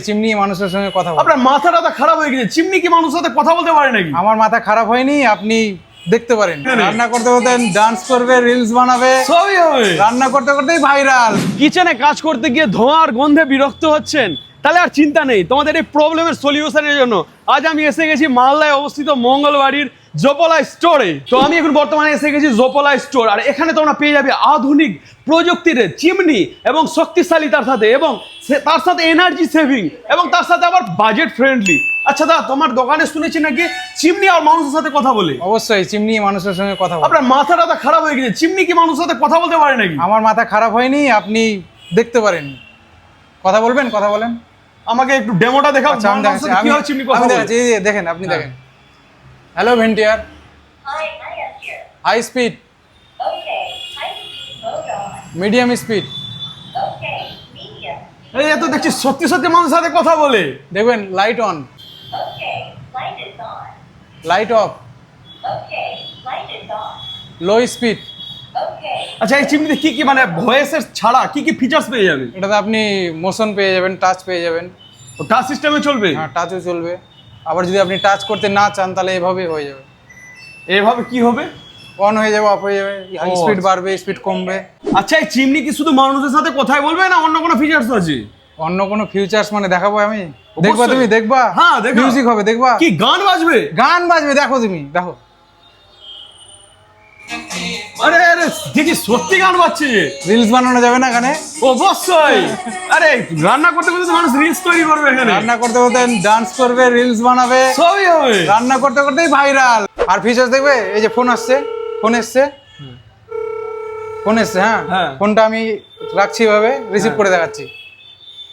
Chimney মানুষের সঙ্গে কথা বলে। আপনার মাথাটা খারাপ হয়ে গেছে। চিমনি কি মানুষের সাথে কথা বলতে পারে নাকি? আমার মাথা খারাপ হয়নি আপনি দেখতে পারেন। রান্না করতে করতে ডান্স করবে রিলস বানাবে। সবই হবে। রান্না করতে করতেই ভাইরাল কিচেনে কাজ করতে গিয়ে ধোঁয়ার গন্ধে বিরক্ত হচ্ছেন তাহলে আর চিন্তা নেই। তোমাদের এই প্রবলেমের সলিউশনের জন্য আজ আমি এসে গেছি মালদায় অবস্থিত মঙ্গলবাড়ির জোপলা স্টোরে তো আমি এখন বর্তমানে এসে গেছি জোপলা স্টোর আর এখানে তোমরা পেয়ে যাবে আধুনিক প্রযুক্তির চিমনি এবং শক্তিশালী তার সাথে এবং তার সাথে এনার্জি সেভিং এবং তার সাথে আবার বাজেট ফ্রেন্ডলি আচ্ছা দা তোমার দোকানে শুনেছি নাকি চিমনি আর মানুষের সাথে কথা বলে? অবশ্যই চিমনি মানুষের সঙ্গে কথা বলে। আপনার মাথা টাথা খারাপ হয়ে গেছে চিমনি কি মানুষের সাথে কথা বলতে পারে নাকি? আমার মাথা খারাপ হয়নি আপনি দেখতে পারেন। কথা বলবেন কথা বলেন। আমাকে একটু ডেমোটা দেখাও আচ্ছা আমি চিমনি কথা বলে? দেখেন আপনি হ্যাঁ। দেখেন। Hello Ventiar. High speed. Medium speed. এই এত দেখছি সত্যি সত্যি মানুষের সাথে কথা বলে। দেখবেন light on light off Okay, light is on. Low speed আচ্ছা এই চিমনিতে কি কি মানে ভয়েসের ছাড়া কি কি ফিচার্স পেয়ে যাবে এটাতে আপনি মোশন পেয়ে যাবেন টাচ পেয়ে যাবেন। টাচ সিস্টেমে চলবে? হ্যাঁ টাচও চলবে। আবার যদি আপনি টাচ করতে না চান তাহলে এভাবেই হয়ে যাবে। এভাবে কি হবে? অন হয়ে যাবে অফ হয়ে যাবে। স্পিড আচ্ছা। বাড়বে স্পিড কমবে। আচ্ছা এই চিমনি কি শুধু মানুষের সাথে কথাই বলবে না অন্য কোনো ফিচার্স আছে? অন্য কোনো ফিউচার্স মানে দেখাবো আমি? দেখবা তুমি? দেখবা? হ্যাঁ। মিউজিক হবে দেখবা? কি গান বাজবে? গান বাজবে দেখো তুমি দেখো। আরে আরে দেখি সত্যি গান বাজছে রিলস বানানো যাবে না এখানে? অবশ্যই। আরে রান্না করতে করতে তো মানুষ রিলস তৈরি করবে এখানে। রান্না করতে করতে ডান্স করবে রিলস বানাবে। সবই হবে। রান্না করতে করতেই ভাইরাল আর ফিচার্স দেখবে? এই যে ফোন আসছে ফোন এসছে। ফোন এসছে হ্যাঁ? হ্যাঁ। ফোনটা আমি রাখছি এভাবে রিসিভ করে দেখাচ্ছি।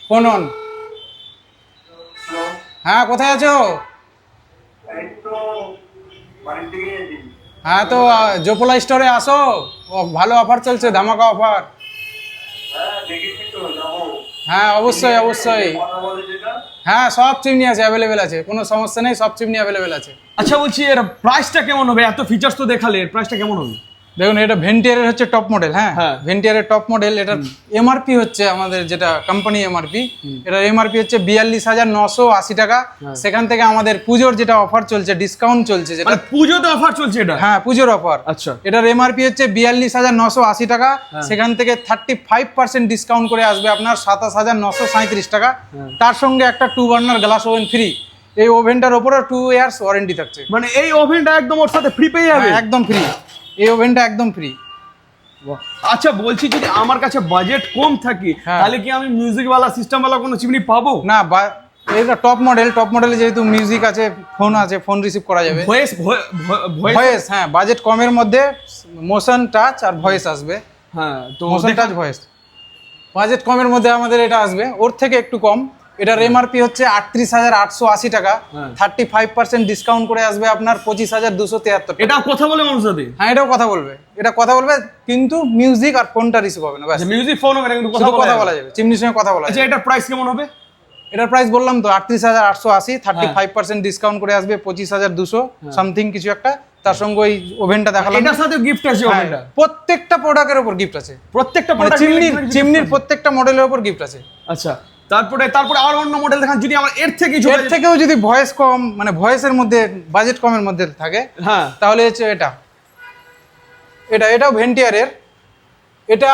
ফোন অন হ্যাঁ কোথায় আছো? হ্যাঁ তো জোপলা স্টোরে আসো। ভালো অফার চলছে, ধামাকা অফার। হ্যাঁ অবশ্যই অবশ্যই। হ্যাঁ সব চিমনি আছে অ্যাভেলেবেল আছে। কোনো সমস্যা নেই, সব চিমনি অ্যাভেলেবেল আছে। আচ্ছা বলছি, এর প্রাইসটা কেমন হবে? এত ফিচার্স তো দেখালে, এর প্রাইসটা কেমন হবে? দেখুন এটা ভেন্টিয়ারের হচ্ছে টপ মডেল হ্যাঁ? হ্যাঁ। ভেন্টিয়ারের টপ মডেল এটার এমআরপি হচ্ছে আমাদের যেটা কোম্পানি এমআরপি এটার এমআরপি হচ্ছে বিয়াল্লিশ হাজার নশো আশি টাকা। হ্যাঁ। সেখান থেকে আমাদের পুজোর যেটা অফার চলছে ডিসকাউন্ট চলছে যেটা মানে পুজোতে অফার চলছে এটা? হ্যাঁ পুজোর অফার আচ্ছা। এটার এমআরপি হচ্ছে বিয়াল্লিশ হাজার নশো আশি টাকা। হ্যাঁ। সেখান থেকে থার্টি ফাইভ পার্সেন্ট ডিসকাউন্ট করে আসবে আপনার সাতাশ হাজার নশো সাঁত্রিশ টাকা। হ্যাঁ। তার সঙ্গে একটা two burner glass oven free এই ওভেনটার ওপরে টু ইয়ার্স ওয়ারেন্টি থাকছে। মানে এই ওভেনটা একদম ওর সাথে ফ্রি পেয়ে যাবে? একদম ফ্রি এই ওভেনটা একদম ফ্রি আচ্ছা বলছি যদি আমার কাছে বাজেট কম থাকে হ্যাঁ। তাহলে কি আমি মিউজিক ওয়ালা সিস্টেম ওয়ালা কোনো চিমনি পাবো? না এটা টপ মডেল টপ মডেলে যেহেতু মিউজিক আছে ফোন আছে ফোন রিসিভ করা যাবে। ভয়েস ভয়েস হ্যাঁ বাজেট কমের মধ্যে মোশন টাচ আর ভয়েস আসবে। হ্যাঁ তো মোশন টাচ ভয়েস বাজেট কমের মধ্যে আমাদের এটা আসবে ওর থেকে একটু কম। এটার এমআরপি হচ্ছে আটত্রিশ হাজার আটশো আশি টাকা। হ্যাঁ। থার্টি ফাইভ পার্সেন্ট ডিসকাউন্ট করে আসবে আপনার পঁচিশ হাজার দুশো তিয়াত্তর এটা কথা বলে মানুষ সাথে হ্যাঁ এটাও কথা বলবে। এটা কথা বলবে কিন্তু মিউজিক আর ফোনটা রিসিভ হবে না মিউজিক ফোন হবে না কিন্তু কথা বলা যাবে। চিমনির সঙ্গে কথা বলা যাবে। আচ্ছা এটার প্রাইস কেমন হবে? এটার প্রাইস বললাম তো আটত্রিশ হাজার আটশো আশি থার্টি হ্যাঁ। ফাইভ পার্সেন্ট ডিসকাউন্ট করে আসবে পঁচিশ হাজার দুশো সামথিং কিছু একটা। তার সঙ্গে ওই ওভেনটা দেখালাম। এটার সাথে গিফট আছে হ্যাঁ, ওভেনটা প্রত্যেকটা প্রোডাক্টের উপর গিফট আছে। প্রত্যেকটা মানে চিমনির চিমনির প্রত্যেকটা মডেলের উপর গিফট আছে। আচ্ছা। তারপরে তারপরে আর অন্য মডেল দেখান যদি আমার এর থেকে এর থেকেও যদি ভয়েস কম মানে ভয়েসের মধ্যে বাজেট কমের মধ্যে থাকে হ্যাঁ। তাহলে হচ্ছে এটা। এটা এটাও ভেন্টিয়ারের এটা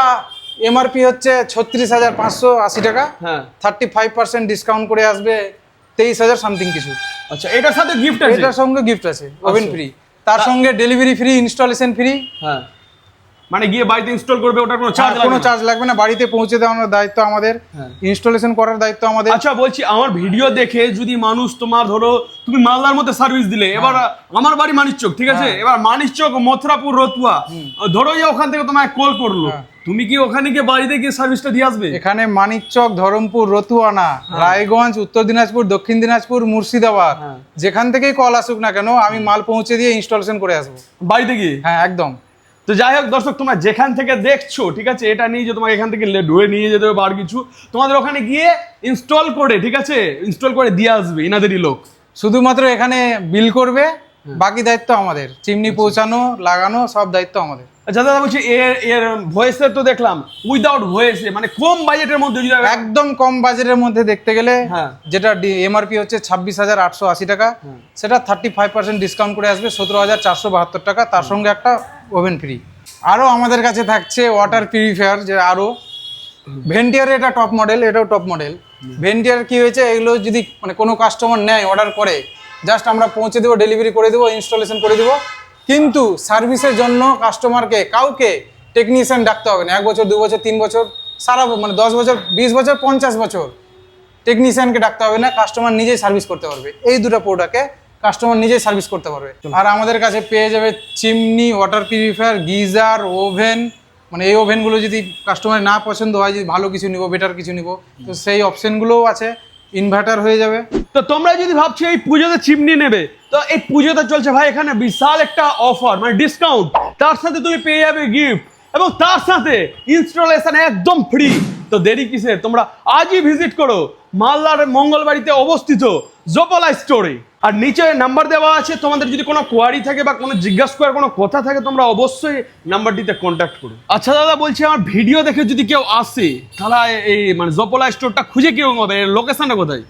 এমআরপি হচ্ছে ছত্রিশ হাজার পাঁচশো আশি টাকা। হ্যাঁ। থার্টি ফাইভ পার্সেন্ট ডিসকাউন্ট করে আসবে তেইশ হাজার সামথিং কিছু। আচ্ছা এটার সাথে গিফট আছে? এটার সঙ্গে গিফট আছে ওভেন আচ্ছা। ফ্রি তার সঙ্গে ডেলিভারি ফ্রি ইনস্টলেশন ফ্রি হ্যাঁ। মানে গিয়ে বাড়িতে ইনস্টল করবে ওটার কোনো চার্জ কোনো চার্জ লাগবে না বাড়িতে পৌঁছে দেওয়ার দায়িত্ব আমাদের হ্যাঁ। ইনস্টলেশন করার দায়িত্ব আমাদের। আচ্ছা বলছি আমার ভিডিও দেখে যদি মানুষ তোমার ধরো তুমি মালদার মধ্যে সার্ভিস দিলে এবার আমার বাড়ি মানিকচক ঠিক আছে? এবার মানিকচক মথুরাপুর রতুয়া ধরো যে ওখান থেকে তোমায় কল করল হ্যাঁ। তুমি কি ওখানে গিয়ে বাড়িতে গিয়ে সার্ভিসটা দিয়ে আসবে? এখানে মানিকচক ধরমপুর রতুয়ানা হ্যাঁ। রায়গঞ্জ উত্তর দিনাজপুর দক্ষিণ দিনাজপুর মুর্শিদাবাদ হ্যাঁ। যেখান থেকেই কল আসুক না কেন আমি মাল পৌঁছে দিয়ে ইনস্টলেশন করে আসব। বাড়িতে গিয়ে? হ্যাঁ একদম। তো যাই হোক দর্শক তোমরা যেখান থেকে দেখছ ঠিক আছে এটা নিয়ে যে তোমাকে এখান থেকে ডুয়ে নিয়ে যেতে হবে আর কিছু তোমাদের ওখানে গিয়ে ইনস্টল করে ঠিক আছে ইনস্টল করে দিয়ে আসবে ইনাদেরই লোক শুধুমাত্র এখানে বিল করবে। বাকি দায়িত্ব আমাদের চিমনি আচ্ছা। পৌঁছানো লাগানো সব দায়িত্ব আমাদের আচ্ছা দাদা বলছি এর এর ভয়েসের তো দেখলাম উইদাউট ভয়েসে মানে কম বাজেটের মধ্যে যদি একদম কম বাজেটের মধ্যে দেখতে গেলে হ্যাঁ। যেটা এমআরপি হচ্ছে ছাব্বিশ হাজার আটশো আশি টাকা সেটা থার্টি ফাইভ পার্সেন্ট ডিসকাউন্ট করে আসবে সতেরো হাজার চারশো বাহাত্তর টাকা তার সঙ্গে একটা ওভেন ফ্রি আরও আমাদের কাছে থাকছে ওয়াটার পিউরিফায়ার যে আরও ভেন্টিয়ার এটা টপ মডেল এটাও টপ মডেল ভেন্টিয়ার কি হয়েছে? এগুলো যদি মানে কোনো কাস্টমার নেয় অর্ডার করে জাস্ট আমরা পৌঁছে দেবো ডেলিভারি করে দেবো ইনস্টলেশন করে দেবো। কিন্তু সার্ভিসের জন্য কাস্টমারকে কাউকে টেকনিশিয়ান ডাকতে হবে না। এক বছর, দু বছর, তিন বছর, সারা মানে দশ বছর, বিশ বছর, পঞ্চাশ বছর টেকনিশিয়ানকে ডাকতে হবে না কাস্টমার নিজেই সার্ভিস করতে পারবে। এই দুটো প্রোডাক্টে কাস্টমার নিজেই সার্ভিস করতে পারবে। আর আমাদের কাছে পেয়ে যাবে chimney water purifier geyser, oven. মানে এই ওভেনগুলো যদি কাস্টমার না পছন্দ হয়, যদি ভালো কিছু নিব বেটার কিছু নিব, তো সেই অপশনগুলোও আছে ইনভার্টার হয়ে যাবে। তো তোমরা যদি ভাবছ এই পুজোতে চিমনি নেবে তো এই পুজোতে চলছে ভাই এখানে বিশাল একটা অফার মানে ডিসকাউন্ট তার সাথে তুমি পেয়ে যাবে গিফট এবং তার সাথে ইনস্টলেশন একদম ফ্রি তো দেরি কিসে? তোমরা আজই ভিজিট করো। মালদার মঙ্গলবাড়িতে অবস্থিত জোপলা স্টোরে আর নিচে নাম্বার দেওয়া আছে, তোমাদের যদি কোনো কোয়ারি থাকে বা কোনো জিজ্ঞাসা করার কোনো কথা থাকে, তোমরা অবশ্যই নাম্বারটিতে কন্ট্যাক্ট করো। আচ্ছা দাদা, বলছি আমার ভিডিও দেখে যদি কেউ আসে, তাহলে এই মানে জোপলা স্টোরটা খুঁজে কেউ হবে? লোকেশনটা কোথায়?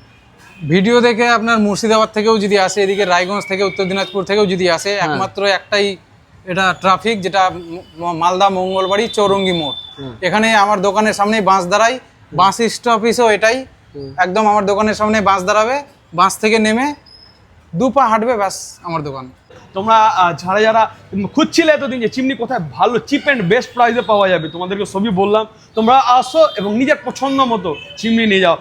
ভিডিও দেখে আপনার মুর্শিদাবাদ থেকেও যদি আসে এদিকে রায়গঞ্জ থেকে উত্তর দিনাজপুর থেকেও যদি আসে একমাত্র একটাই এটা ট্রাফিক যেটা মালদা মঙ্গলবাড়ি চৌরঙ্গি মোড়। এখানে আমার দোকানের সামনে বাস দাঁড়াই বাস স্টপিসও এটাই। একদম আমার দোকানের সামনে বাস দাঁড়াবে। বাস থেকে নেমে দু পা হাঁটবে ব্যাস আমার দোকান। তোমরা যারা যারা খুঁজছিলে এতদিন যে চিমনি কোথায় ভালো চিপ অ্যান্ড বেস্ট প্রাইসে পাওয়া যাবে তোমাদেরকে সবই বললাম। তোমরা আসো এবং নিজের পছন্দ মতো চিমনি নিয়ে যাও।